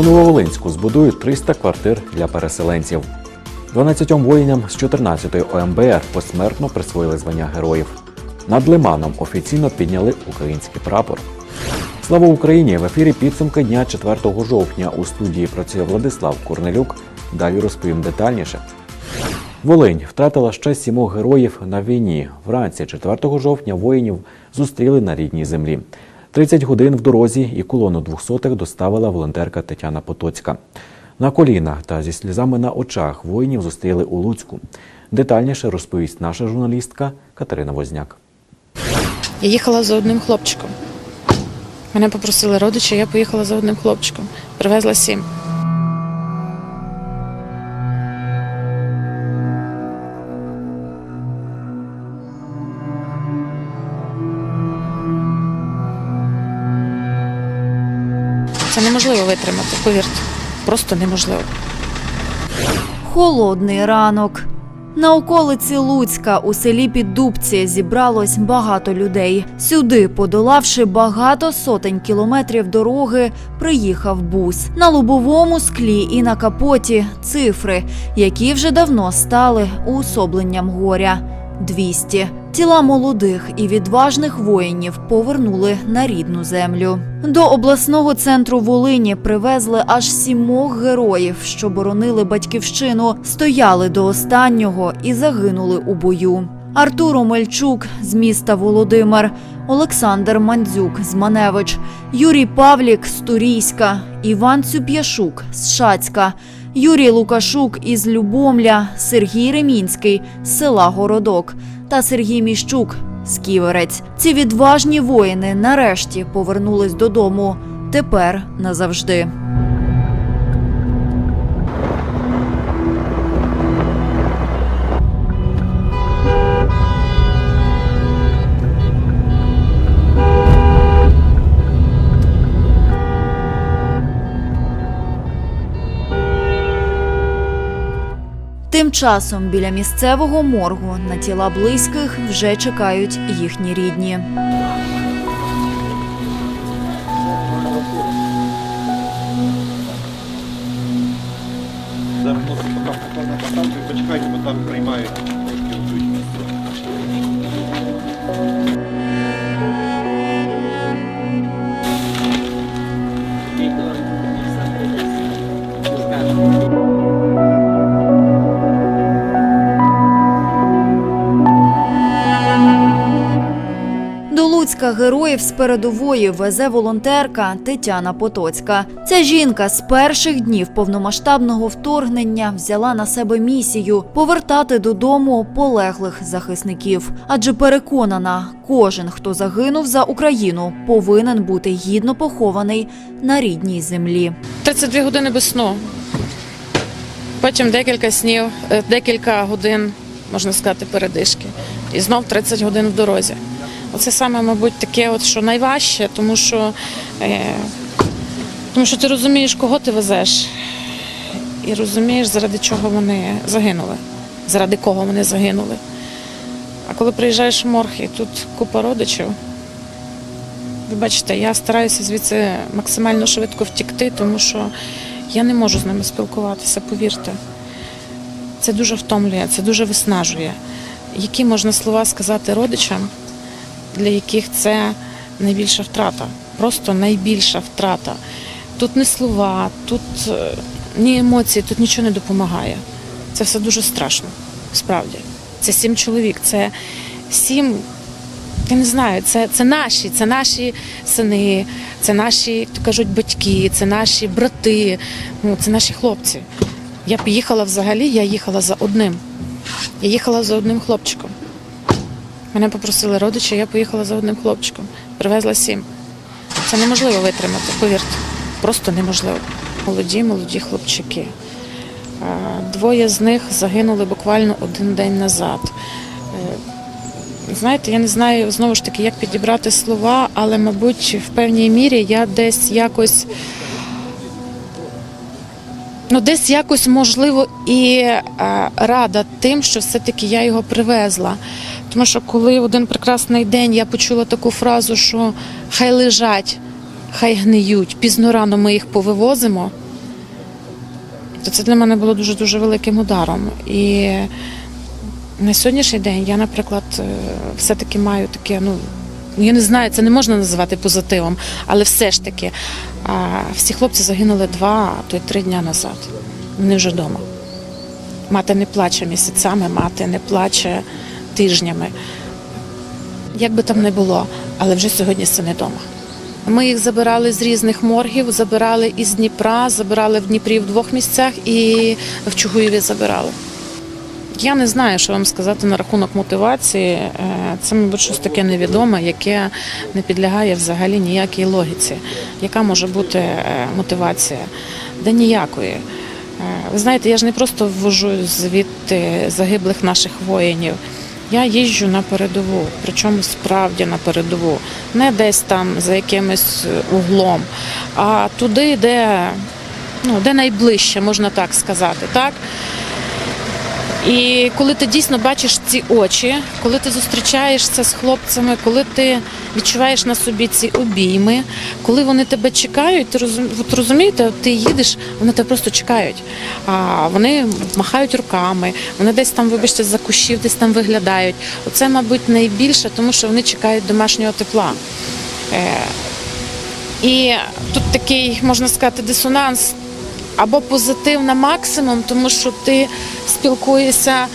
У Нововолинську збудують 300 квартир для переселенців. 12 воїнам з 14-ї ОМБР посмертно присвоїли звання героїв. Над лиманом офіційно підняли український прапор. Слава Україні! В ефірі підсумки дня 4 жовтня у студії працює Владислав Корнелюк. Далі розповім детальніше. Волинь втратила ще сімох героїв на війні. Вранці 4 жовтня воїнів зустріли на рідній землі. 30 годин в дорозі і колону двохсотих доставила волонтерка Тетяна Потоцька. На колінах та зі сльозами на очах воїнів зустріли у Луцьку. Детальніше розповість наша журналістка Катерина Возняк. Я їхала за одним хлопчиком. Мене попросили родичі, я поїхала за одним хлопчиком. Привезла сім. Витримати, повірте. Просто неможливо. Холодний ранок. На околиці Луцька у селі Піддубці зібралось багато людей. Сюди, подолавши багато сотень кілометрів дороги, приїхав бус. На лобовому склі і на капоті цифри, які вже давно стали уособленням горя. 200. Тіла молодих і відважних воїнів повернули на рідну землю. До обласного центру Волині привезли аж сімох героїв, що боронили батьківщину, стояли до останнього і загинули у бою. Артур Омельчук з міста Володимир, Олександр Мандзюк з Маневич, Юрій Павлік з Турійська, Іван Цюп'яшук з Шацька, Юрій Лукашук із Любомля, Сергій Ремінський з села Городок та Сергій Міщук з Ківерець. Ці відважні воїни нарешті повернулись додому. Тепер назавжди. Тим часом біля місцевого моргу на тіла близьких вже чекають їхні рідні. Зараз носить поки станцію, почекайте, бо там приймають Героїв з передової везе волонтерка Тетяна Потоцька. Ця жінка з перших днів повномасштабного вторгнення взяла на себе місію повертати додому полеглих захисників. Адже переконана, кожен, хто загинув за Україну, повинен бути гідно похований на рідній землі. 32 години без сну. Потім декілька снів, е, декілька годин, можна сказати, передишки. І знов 30 годин в дорозі. Оце саме, мабуть, таке, от, що найважче, тому що, е, тому що ти розумієш, кого ти везеш, і розумієш, заради чого вони загинули, заради кого вони загинули. А коли приїжджаєш в морг і тут купа родичів, ви бачите, я стараюся звідси максимально швидко втікти, тому що я не можу з ними спілкуватися, повірте. Це дуже втомлює, це дуже виснажує. Які можна слова сказати родичам, для яких це найбільша втрата? Просто найбільша втрата. Тут не слова, тут е, ні емоції, тут нічого не допомагає. Це все дуже страшно, справді. Це сім чоловік, це сім я не знаю, це, це наші, це наші сини, це наші, як то кажуть, батьки, це наші брати, ну, це наші хлопці. Я поїхала взагалі, я їхала за одним. Я їхала за одним хлопчиком. Мене попросили родичі, я поїхала за одним хлопчиком. Привезла сім. Це неможливо витримати, повірте. Просто неможливо. Молоді, молоді хлопчики. Е, Двоє з них загинули буквально один день назад. Е, Знаєте, я не знаю знову ж таки, як підібрати слова, але, мабуть, в певній мірі я десь якось. Ну, десь якось можливо і е, рада тим, що все-таки я його привезла. Тому що коли один прекрасний день я почула таку фразу, що хай лежать хай гниють. Пізно рано ми їх повивозимо. То це для мене було дуже дуже великим ударом. І на сьогоднішній день я, наприклад, е, все-таки маю таке, ну я не знаю, це не можна називати позитивом, але все ж таки всі хлопці загинули два, то й три дня назад. Вони вже вдома. Мати не плаче місяцями, мати не плаче тижнями. Як би там не було, але вже сьогодні сини вдома. Ми їх забирали з різних моргів, забирали із Дніпра, забирали в Дніпрі в двох місцях і в Чугуєві забирали. Я не знаю, що вам сказати на рахунок мотивації. Е, Це, мабуть, щось таке невідоме, яке не підлягає взагалі ніякій логіці. Яка може бути е, мотивація? Да ніякої. Е, Ви знаєте, я ж не просто ввожу звідти загиблих наших воїнів. Я їжджу на передову, причому справді на передову, не десь там за якимось углом, а туди, де, ну, де найближче, можна так сказати. Так? І коли ти дійсно бачиш ці очі, коли ти зустрічаєшся з хлопцями, коли ти відчуваєш на собі ці обійми, коли вони тебе чекають, ти розум... от розумієте, ти їдеш, вони тебе просто чекають. А вони махають руками, вони десь там, вибачте, за кущів, десь там виглядають. Оце, мабуть, найбільше, тому що вони чекають домашнього тепла. Е... І тут такий, можна сказати, дисонанс або позитив на максимум, тому що ти спілкуєшся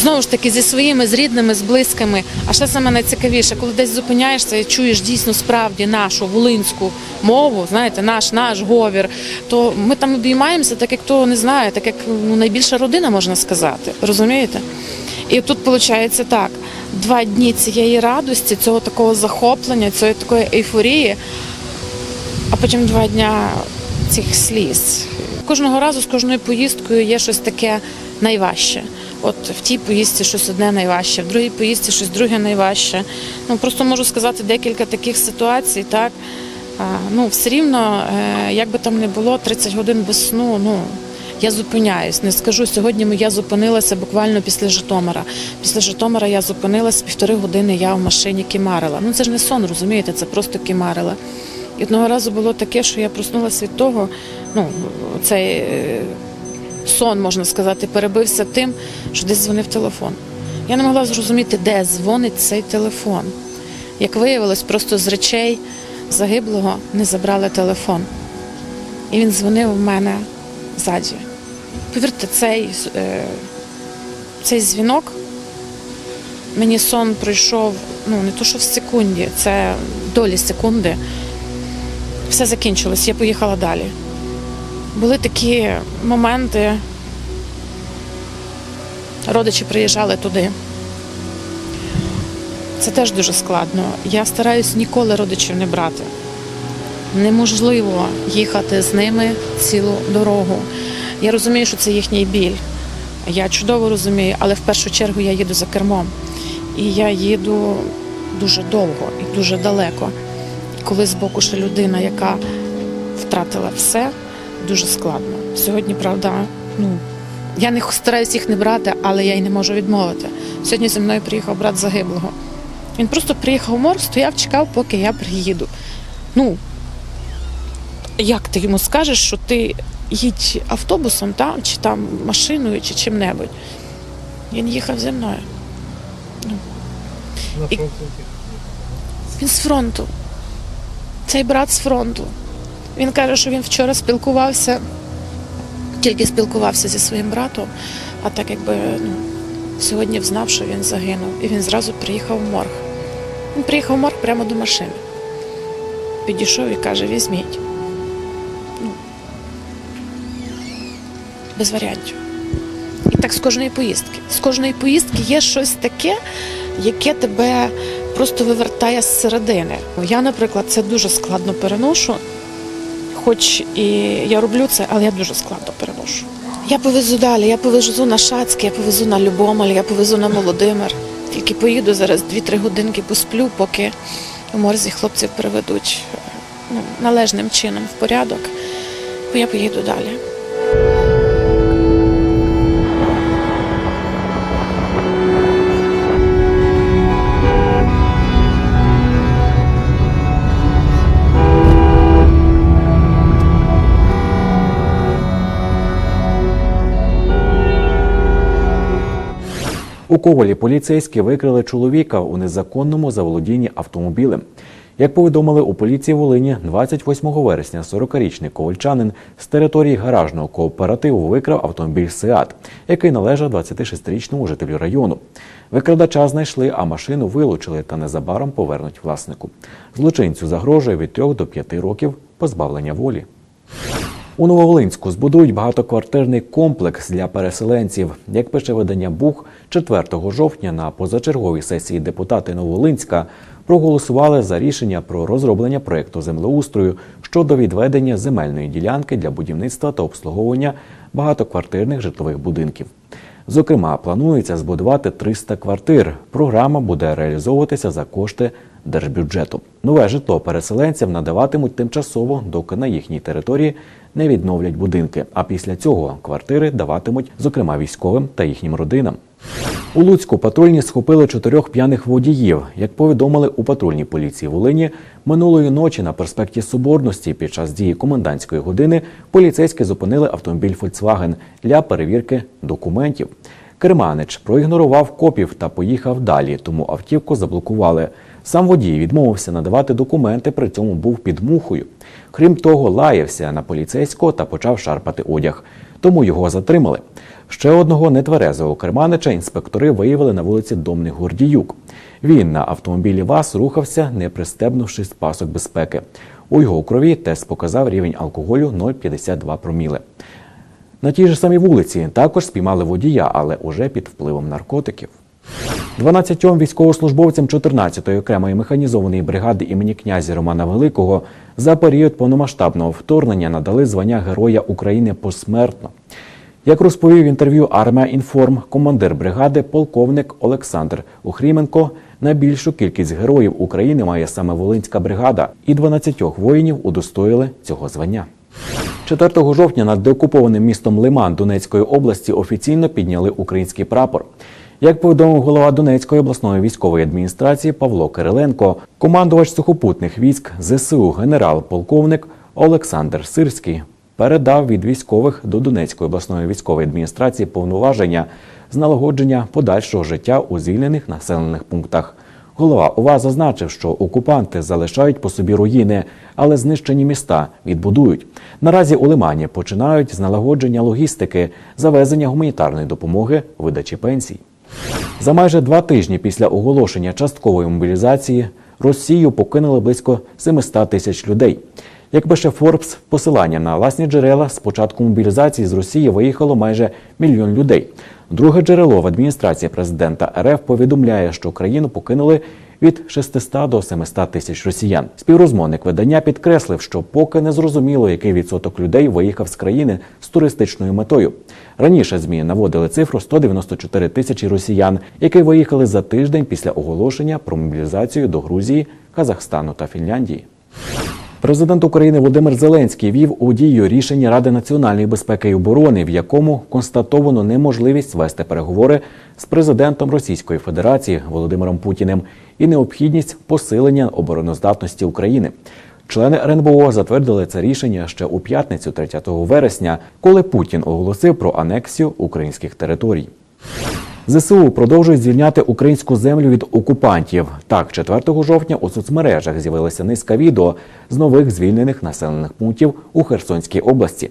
знову ж таки зі своїми, з рідними, з близькими. А ще саме найцікавіше, коли десь зупиняєшся і чуєш дійсно справді нашу волинську мову, знаєте, наш наш говір, то ми там обіймаємося, так як то не знаю, так як ну, найбільша родина можна сказати. Розумієте? І тут виходить так: два дні цієї радості, цього такого захоплення, цієї такої ейфорії, а потім два дня цих сліз. Кожного разу з кожною поїздкою є щось таке найважче. От в тій поїздці щось одне найважче, в другій поїздці щось друге найважче. Ну просто можу сказати декілька таких ситуацій. Так ну все рівно, е, як би там не було, 30 годин без сну. Ну я зупиняюсь. Не скажу сьогодні. Я зупинилася буквально після Житомира. Після Житомира я зупинилась півтори години. Я в машині кімарила. Ну це ж не сон, розумієте, це просто кімарила. І одного разу було таке, що я проснулася від того, ну, цей е, сон, можна сказати, перебився тим, що десь дзвонив телефон. Я не могла зрозуміти, де дзвонить цей телефон. Як виявилось, просто з речей загиблого не забрали телефон. І він дзвонив в мене ззаді. Повірте, цей, е, цей дзвінок мені сон пройшов ну, не то, що в секунді, це долі секунди все закінчилось, я поїхала далі. Були такі моменти, родичі приїжджали туди. Це теж дуже складно. Я стараюсь ніколи родичів не брати. Неможливо їхати з ними цілу дорогу. Я розумію, що це їхній біль. Я чудово розумію, але в першу чергу я їду за кермом. І я їду дуже довго і дуже далеко коли збоку ще людина, яка втратила все, дуже складно. Сьогодні, правда, ну я не стараюсь їх не брати, але я й не можу відмовити. Сьогодні зі мною приїхав брат загиблого. Він просто приїхав в мор, стояв, чекав, поки я приїду. Ну, як ти йому скажеш, що ти їдь автобусом там, чи там машиною, чи чим-небудь. Він їхав зі мною. І- Він з фронту. Цей брат з фронту. Він каже, що він вчора спілкувався, тільки спілкувався зі своїм братом, а так якби ну, сьогодні взнав, що він загинув. І він зразу приїхав в морг. Він приїхав в морг прямо до машини. Підійшов і каже, візьміть. Ну, без варіантів. І так з кожної поїздки. З кожної поїздки є щось таке, яке тебе просто вивертає з середини. Я, наприклад, це дуже складно переношу, хоч і я роблю це, але я дуже складно переношу. Я повезу далі, я повезу на Шацьке, я повезу на Любомель, я повезу на Володимир. Тільки поїду зараз 2-3 годинки посплю, поки у морзі хлопців переведуть ну, належним чином в порядок, бо я поїду далі. У Ковалі поліцейські викрили чоловіка у незаконному заволодінні автомобілем. Як повідомили у поліції Волині, 28 вересня 40-річний ковальчанин з території гаражного кооперативу викрав автомобіль Сеат, який належав 26-річному жителю району. Викрадача знайшли, а машину вилучили та незабаром повернуть власнику. Злочинцю загрожує від 3 до 5 років позбавлення волі. У Нововолинську збудують багатоквартирний комплекс для переселенців. Як пише видання Бух, 4 жовтня на позачерговій сесії депутати Нововолинська проголосували за рішення про розроблення проєкту землеустрою щодо відведення земельної ділянки для будівництва та обслуговування багатоквартирних житлових будинків. Зокрема, планується збудувати 300 квартир. Програма буде реалізовуватися за кошти держбюджету. Нове житло переселенцям надаватимуть тимчасово, доки на їхній території не відновлять будинки. А після цього квартири даватимуть, зокрема, військовим та їхнім родинам. У Луцьку патрульні схопили чотирьох п'яних водіїв. Як повідомили у патрульній поліції Волині, минулої ночі на проспекті Соборності під час дії комендантської години поліцейські зупинили автомобіль Volkswagen для перевірки документів. Керманич проігнорував копів та поїхав далі, тому автівку заблокували. Сам водій відмовився надавати документи, при цьому був під мухою. Крім того, лаявся на поліцейського та почав шарпати одяг. Тому його затримали. Ще одного нетверезого керманича інспектори виявили на вулиці Домних Гордіюк. Він на автомобілі ВАЗ рухався, не пристебнувшись пасок безпеки. У його крові тест показав рівень алкоголю 0,52 проміли. На тій же самій вулиці також спіймали водія, але уже під впливом наркотиків. 12 військовослужбовцям 14-ї окремої механізованої бригади імені князя Романа Великого за період повномасштабного вторгнення надали звання Героя України посмертно. Як розповів в інтерв'ю Армія Інформ, командир бригади, полковник Олександр Ухріменко, найбільшу кількість героїв України має саме Волинська бригада, і 12 воїнів удостоїли цього звання. 4 жовтня над деокупованим містом Лиман Донецької області офіційно підняли український прапор. Як повідомив голова Донецької обласної військової адміністрації Павло Кириленко, командувач сухопутних військ ЗСУ генерал-полковник Олександр Сирський передав від військових до Донецької обласної військової адміністрації повноваження з налагодження подальшого життя у звільнених населених пунктах. Голова ОВА зазначив, що окупанти залишають по собі руїни, але знищені міста відбудують. Наразі у Лимані починають з налагодження логістики, завезення гуманітарної допомоги, видачі пенсій. За майже два тижні після оголошення часткової мобілізації Росію покинули близько 700 тисяч людей. Як пише Форбс, посилання на власні джерела з початку мобілізації з Росії виїхало майже мільйон людей. Друге джерело в адміністрації президента РФ повідомляє, що країну покинули від 600 до 700 тисяч росіян. Співрозмовник видання підкреслив, що поки не зрозуміло, який відсоток людей виїхав з країни з туристичною метою. Раніше змі наводили цифру 194 тисячі росіян, які виїхали за тиждень після оголошення про мобілізацію до Грузії, Казахстану та Фінляндії. Президент України Володимир Зеленський вів у дію рішення Ради національної безпеки і оборони, в якому констатовано неможливість вести переговори з президентом Російської Федерації Володимиром Путіним і необхідність посилення обороноздатності України. Члени РНБО затвердили це рішення ще у п'ятницю, 30 вересня, коли Путін оголосив про анексію українських територій. ЗСУ продовжують звільняти українську землю від окупантів. Так, 4 жовтня у соцмережах з'явилася низка відео з нових звільнених населених пунктів у Херсонській області.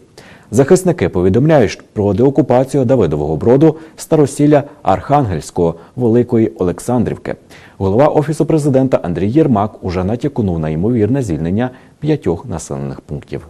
Захисники повідомляють про деокупацію Давидового броду, старосілля Архангельського, Великої Олександрівки. Голова офісу президента Андрій Єрмак уже натякнув на ймовірне звільнення п'ятьох населених пунктів.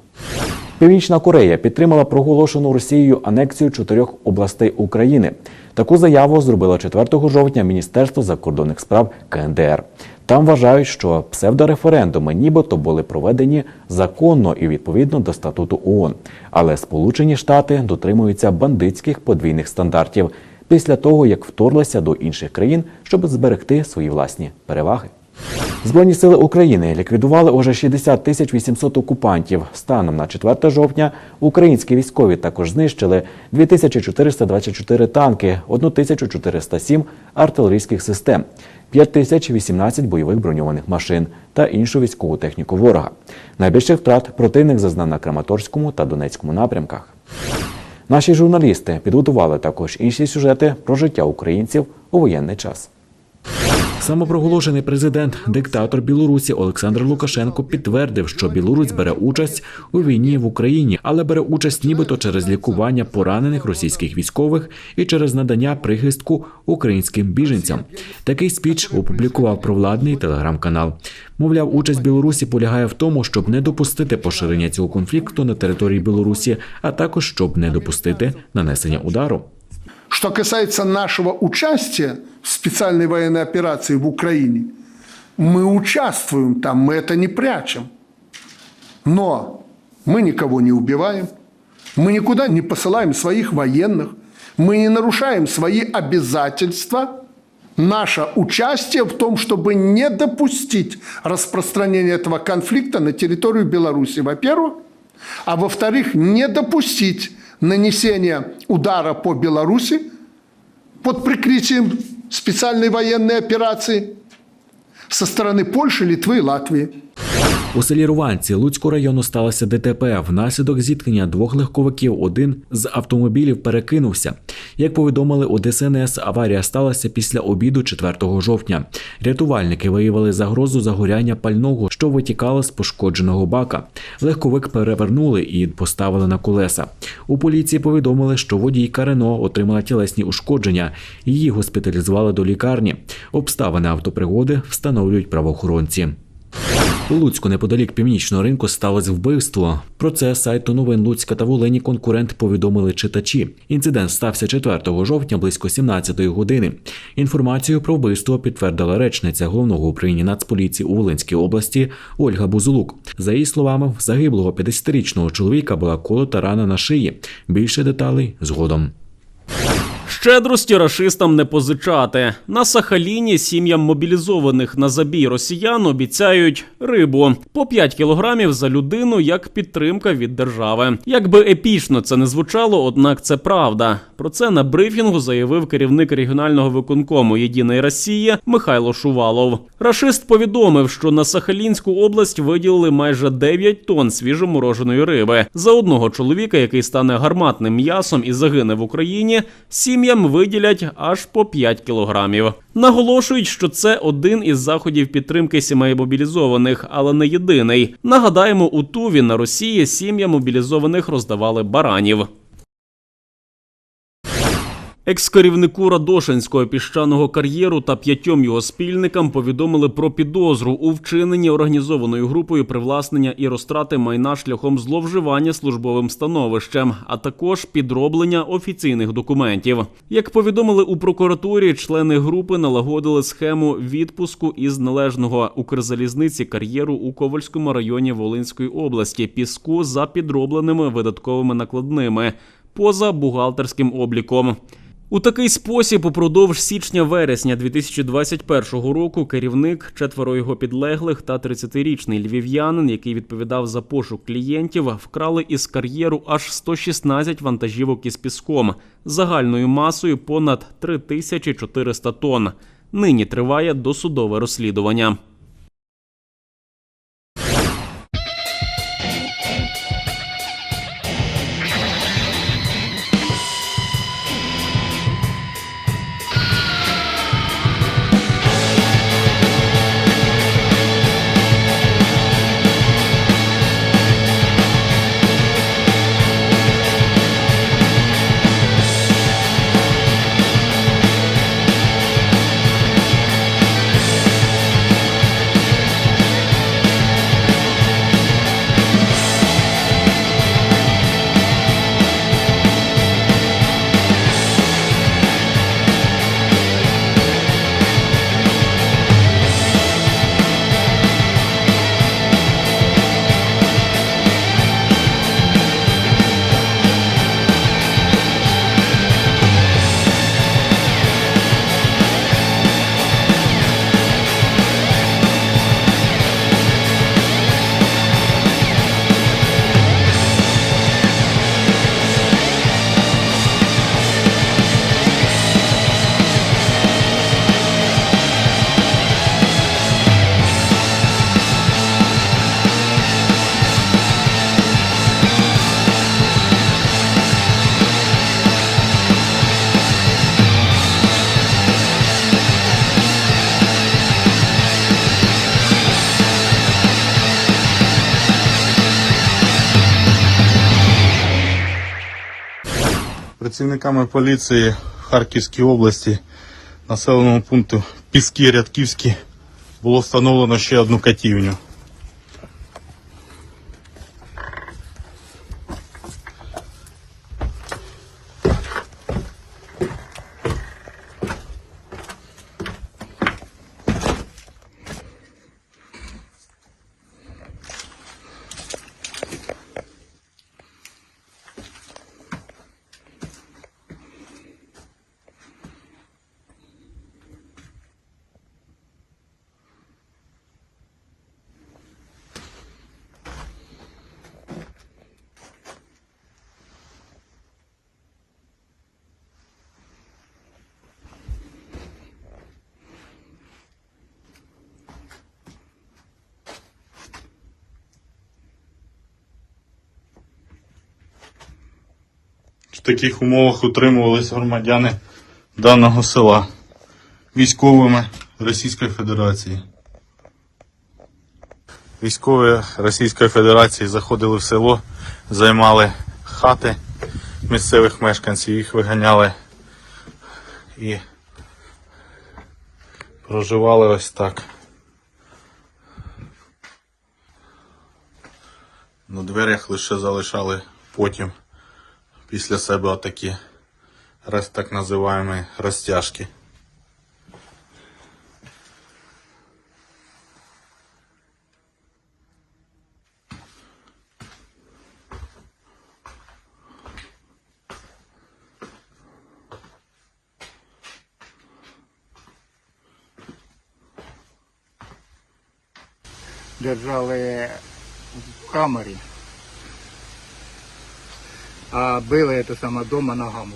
Північна Корея підтримала проголошену Росією анексію чотирьох областей України. Таку заяву зробило 4 жовтня Міністерство закордонних справ КНДР. Там вважають, що псевдореферендуми нібито були проведені законно і відповідно до статуту ООН. Але Сполучені Штати дотримуються бандитських подвійних стандартів після того, як вторглися до інших країн, щоб зберегти свої власні переваги. Збройні сили України ліквідували уже 60 тисяч 800 окупантів. Станом на 4 жовтня українські військові також знищили 2424 танки, 1407 артилерійських систем, 5018 бойових броньованих машин та іншу військову техніку ворога. Найбільших втрат противник зазнав на Краматорському та Донецькому напрямках. Наші журналісти підготували також інші сюжети про життя українців у воєнний час. Самопроголошений президент, диктатор Білорусі Олександр Лукашенко підтвердив, що Білорусь бере участь у війні в Україні, але бере участь нібито через лікування поранених російських військових і через надання прихистку українським біженцям. Такий спіч опублікував провладний телеграм-канал. Мовляв, участь Білорусі полягає в тому, щоб не допустити поширення цього конфлікту на території Білорусі, а також щоб не допустити нанесення удару. Что касается нашего участия в специальной военной операции в Украине, мы участвуем там, мы это не прячем. Но мы никого не убиваем, мы никуда не посылаем своих военных, мы не нарушаем свои обязательства. Наше участие в том, чтобы не допустить распространения этого конфликта на территорию Беларуси, во-первых, а во-вторых, не допустить нанесения удара по Беларуси под прикрытием специальной военной операции со стороны Польши, Литвы и Латвии. У селі Руванці Луцького району сталося ДТП. Внаслідок зіткнення двох легковиків один з автомобілів перекинувся. Як повідомили у ДСНС, аварія сталася після обіду 4 жовтня. Рятувальники виявили загрозу загоряння пального, що витікало з пошкодженого бака. Легковик перевернули і поставили на колеса. У поліції повідомили, що водійка Рено отримала тілесні ушкодження. Її госпіталізували до лікарні. Обставини автопригоди встановлюють правоохоронці. У Луцьку неподалік північного ринку сталося вбивство. Про це сайту новин Луцька та Волині конкурент повідомили читачі. Інцидент стався 4 жовтня близько 17-ї години. Інформацію про вбивство підтвердила речниця головного управління Нацполіції у Волинській області Ольга Бузулук. За її словами, загиблого 50-річного чоловіка була колота рана на шиї. Більше деталей згодом. Щедрості рашистам не позичати. На Сахаліні сім'ям мобілізованих на забій росіян обіцяють рибу по 5 кілограмів за людину як підтримка від держави. Якби епічно це не звучало, однак це правда. Про це на брифінгу заявив керівник регіонального виконкому Єдиної Росії Михайло Шувалов. Рашист повідомив, що на Сахалінську область виділили майже 9 тонн свіжомороженої риби. За одного чоловіка, який стане гарматним м'ясом і загине в Україні, сім'ям виділять аж по 5 кілограмів. Наголошують, що це один із заходів підтримки сімей мобілізованих, але не єдиний. Нагадаємо, у Туві на Росії сім'ям мобілізованих роздавали баранів. Екс-керівнику Радошинського піщаного кар'єру та п'ятьом його спільникам повідомили про підозру у вчиненні організованою групою привласнення і розтрати майна шляхом зловживання службовим становищем, а також підроблення офіційних документів. Як повідомили у прокуратурі, члени групи налагодили схему відпуску із належного Укрзалізниці кар'єру у Ковальському районі Волинської області піску за підробленими видатковими накладними поза бухгалтерським обліком. У такий спосіб упродовж січня-вересня 2021 року керівник, четверо його підлеглих та 30-річний львів'янин, який відповідав за пошук клієнтів, вкрали із кар'єру аж 116 вантажівок із піском загальною масою понад 3400 тонн. Нині триває досудове розслідування. Працівниками поліції в Харківській області населеному пункту Піски Рядківські було встановлено ще одну катівню. Таких умовах утримувалися громадяни даного села військовими Російської Федерації. Військові Російської Федерації заходили в село, займали хати місцевих мешканців, їх виганяли і проживали ось так. На дверях лише залишали потім після себе отакі так називаємо розтяжки. держали в камері, а били это саме дома ногами.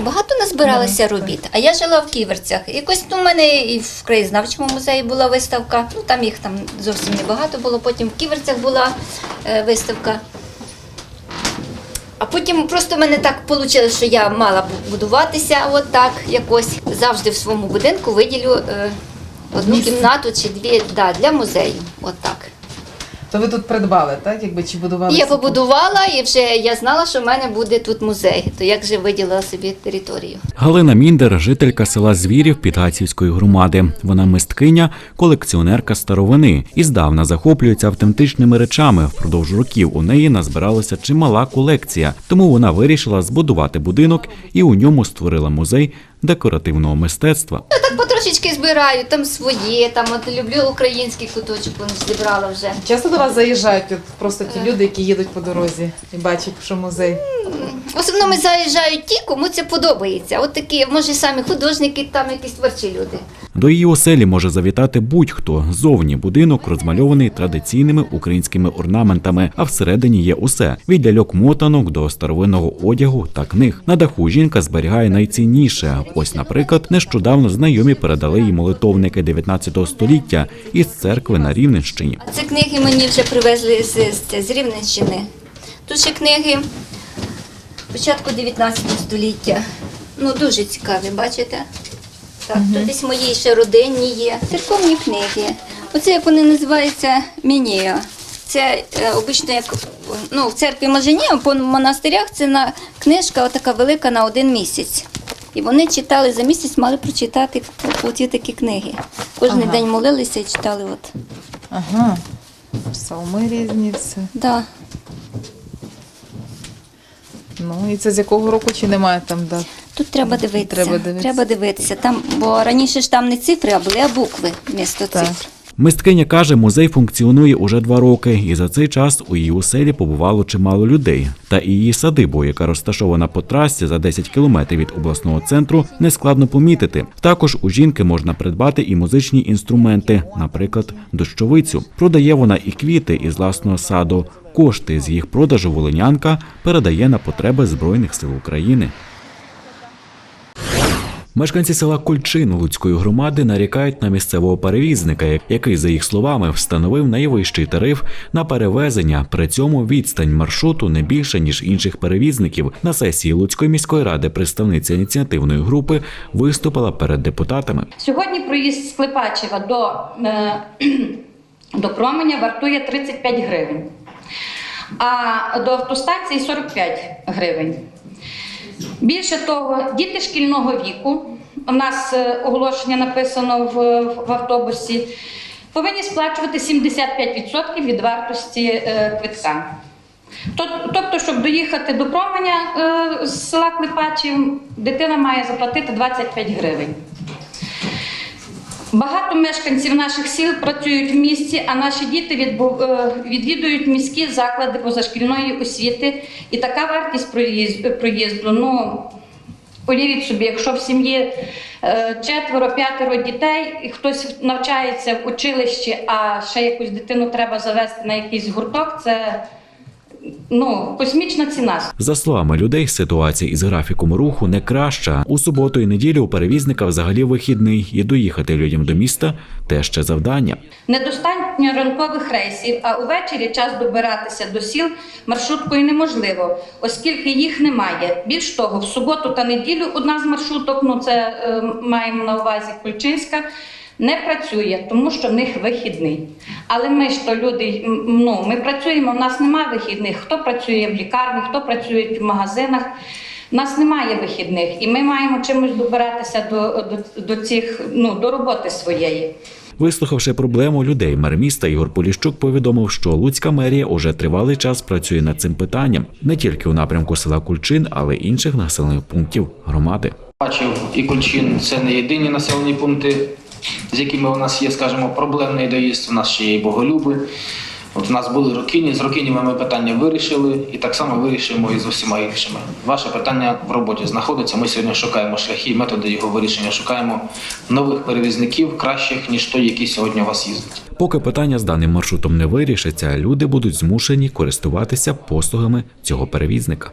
Багато назбиралося робіт, а я жила в Ківерцях. Якось у мене і в краєзнавчому музеї була виставка. Ну там їх там зовсім небагато було. Потім в Ківерцях була е, виставка. А потім просто в мене так вийшло, що я мала бу- будуватися от так якось. Завжди в своєму будинку виділю е, одну кімнату чи дві да, для музею. От так. То ви тут придбали, так? Якби чи будували? Я побудувала і вже я знала, що в мене буде тут музей. То як же виділила собі територію. Галина Міндер, жителька села Звірів Підгацівської громади. Вона мисткиня, колекціонерка старовини і здавна захоплюється автентичними речами. Впродовж років у неї назбиралася чимала колекція, тому вона вирішила збудувати будинок і у ньому створила музей декоративного мистецтва. Я так потрошечки збираю, там своє, там от люблю український куточок, он зібрала вже. Часто до вас заїжджають от просто ті люди, які їдуть по дорозі і бачать, що музей. В основному заїжджають ті, кому це подобається. От такі, може, самі художники, там якісь творчі люди. До її оселі може завітати будь-хто. Зовні будинок розмальований традиційними українськими орнаментами, а всередині є усе від ляльок мотанок до старовинного одягу та книг. На даху жінка зберігає найцінніше. Ось, наприклад, нещодавно знайомі передали їй молитовники 19 століття із церкви на Рівненщині. Ці книги мені вже привезли з, з, з Рівненщини. Тут ще книги початку 19 століття. Ну, дуже цікаві, бачите? Так, тут десь мої ще родинні є. Церковні книги. Оце як вони називаються мінія. Це е, обично як ну, в церкві може ні, а по монастирях це на книжка отака велика на один місяць. І вони читали за місяць, мали прочитати оті такі книги. Кожен Ага. день молилися і читали. От. Ага. Псалми різні, все. Да. Ну і це з якого року чи немає там дат? Тут треба дивитися. Треба дивитися. Треба дивитися. Там, бо раніше ж там не цифри, а були а букви вмісто Так. цифр. Мисткиня каже, музей функціонує уже два роки, і за цей час у її оселі побувало чимало людей. Та і її садибу, яка розташована по трасі за 10 кілометрів від обласного центру, не складно помітити. Також у жінки можна придбати і музичні інструменти, наприклад, дощовицю. Продає вона і квіти із власного саду. Кошти з їх продажу волинянка передає на потреби Збройних сил України. Мешканці села Кульчин Луцької громади нарікають на місцевого перевізника, який, за їх словами, встановив найвищий тариф на перевезення. При цьому відстань маршруту не більше ніж інших перевізників. На сесії Луцької міської ради представниця ініціативної групи виступила перед депутатами. Сьогодні проїзд з Клепачева до е, до променя вартує 35 гривень, а до автостанції 45 гривень. Більше того, діти шкільного віку, у нас е, оголошення написано в, в автобусі, повинні сплачувати 75% від вартості е, квитка. Тобто, щоб доїхати до променя е, з села Клепачів, дитина має заплатити 25 гривень. Багато мешканців наших сіл працюють в місті, а наші діти е, відвідують міські заклади позашкільної освіти. І така вартість проїз- проїзду. Ну, уявіть собі, якщо в сім'ї е, четверо, п'ятеро дітей, і хтось навчається в училищі, а ще якусь дитину треба завести на якийсь гурток, це ну, космічна ціна. За словами людей, ситуація із графіком руху не краща. У суботу і неділю у перевізника взагалі вихідний, і доїхати людям до міста те ще завдання. Недостатньо ранкових рейсів, а увечері час добиратися до сіл маршруткою неможливо, оскільки їх немає. Більш того, в суботу та неділю одна з маршруток, ну це е, маємо на увазі Кульчинська, не працює, тому що в них вихідний. Але ми ж то люди, ну ми працюємо, в нас немає вихідних. Хто працює в лікарні, хто працює в магазинах. У нас немає вихідних, і ми маємо чимось добиратися до, до, до цих ну до роботи своєї. Вислухавши проблему людей, мер міста Ігор Поліщук повідомив, що Луцька мерія уже тривалий час працює над цим питанням не тільки у напрямку села Кульчин, але й інших населених пунктів громади. Бачив і Кульчин це не єдині населені пункти, з якими у нас є, скажімо, проблемний доїзд. У нас ще є Боголюби. От у нас були Рокіні, з Рокініми ми питання вирішили і так само вирішимо і з усіма іншими. Ваше питання в роботі знаходиться. Ми сьогодні шукаємо шляхи, методи його вирішення. Шукаємо нових перевізників, кращих ніж той, який сьогодні у вас їздить. Поки питання з даним маршрутом не вирішиться, люди будуть змушені користуватися послугами цього перевізника.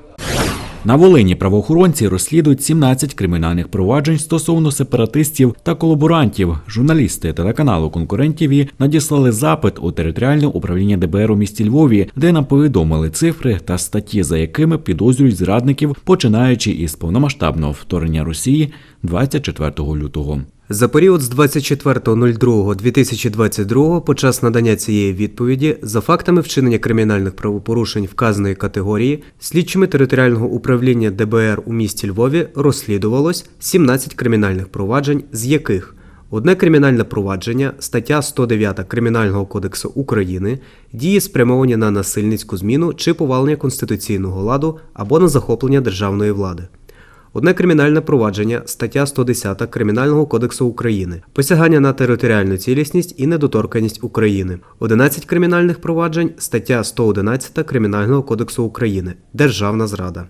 На Волині правоохоронці розслідують 17 кримінальних проваджень стосовно сепаратистів та колаборантів. Журналісти телеканалу конкурентів «ТІВІ» надіслали запит у територіальне управління ДБР у місті Львові, де нам повідомили цифри та статті, за якими підозрюють зрадників, починаючи із повномасштабного вторгнення Росії 24 лютого. За період з 24.02.2022 по час надання цієї відповіді за фактами вчинення кримінальних правопорушень вказаної категорії слідчими територіального управління ДБР у місті Львові розслідувалось 17 кримінальних проваджень, з яких одне кримінальне провадження, стаття 109 Кримінального кодексу України, дії спрямовані на насильницьку зміну чи повалення конституційного ладу або на захоплення державної влади. Одне кримінальне провадження, стаття 110 Кримінального кодексу України, посягання на територіальну цілісність і недоторканність України, 11 кримінальних проваджень, стаття 111 Кримінального кодексу України, Державна зрада.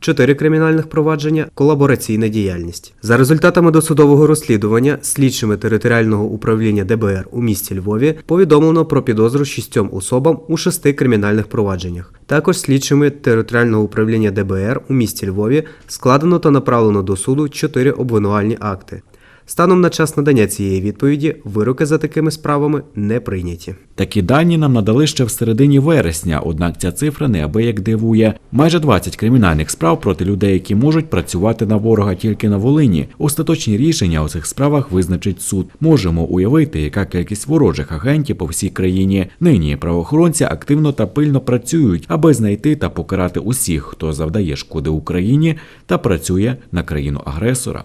4 кримінальних провадження колабораційна діяльність. За результатами досудового розслідування слідчими територіального управління ДБР у місті Львові повідомлено про підозру шістьом особам у шести кримінальних провадженнях. Також слідчими територіального управління ДБР у місті Львові складено та направлено до суду чотири обвинувальні акти. Станом на час надання цієї відповіді вироки за такими справами не прийняті. Такі дані нам надали ще в середині вересня, однак ця цифра неабияк дивує. Майже 20 кримінальних справ проти людей, які можуть працювати на ворога тільки на Волині. Остаточні рішення у цих справах визначить суд. Можемо уявити, яка кількість ворожих агентів по всій країні. Нині правоохоронці активно та пильно працюють, аби знайти та покарати усіх, хто завдає шкоди Україні та працює на країну агресора.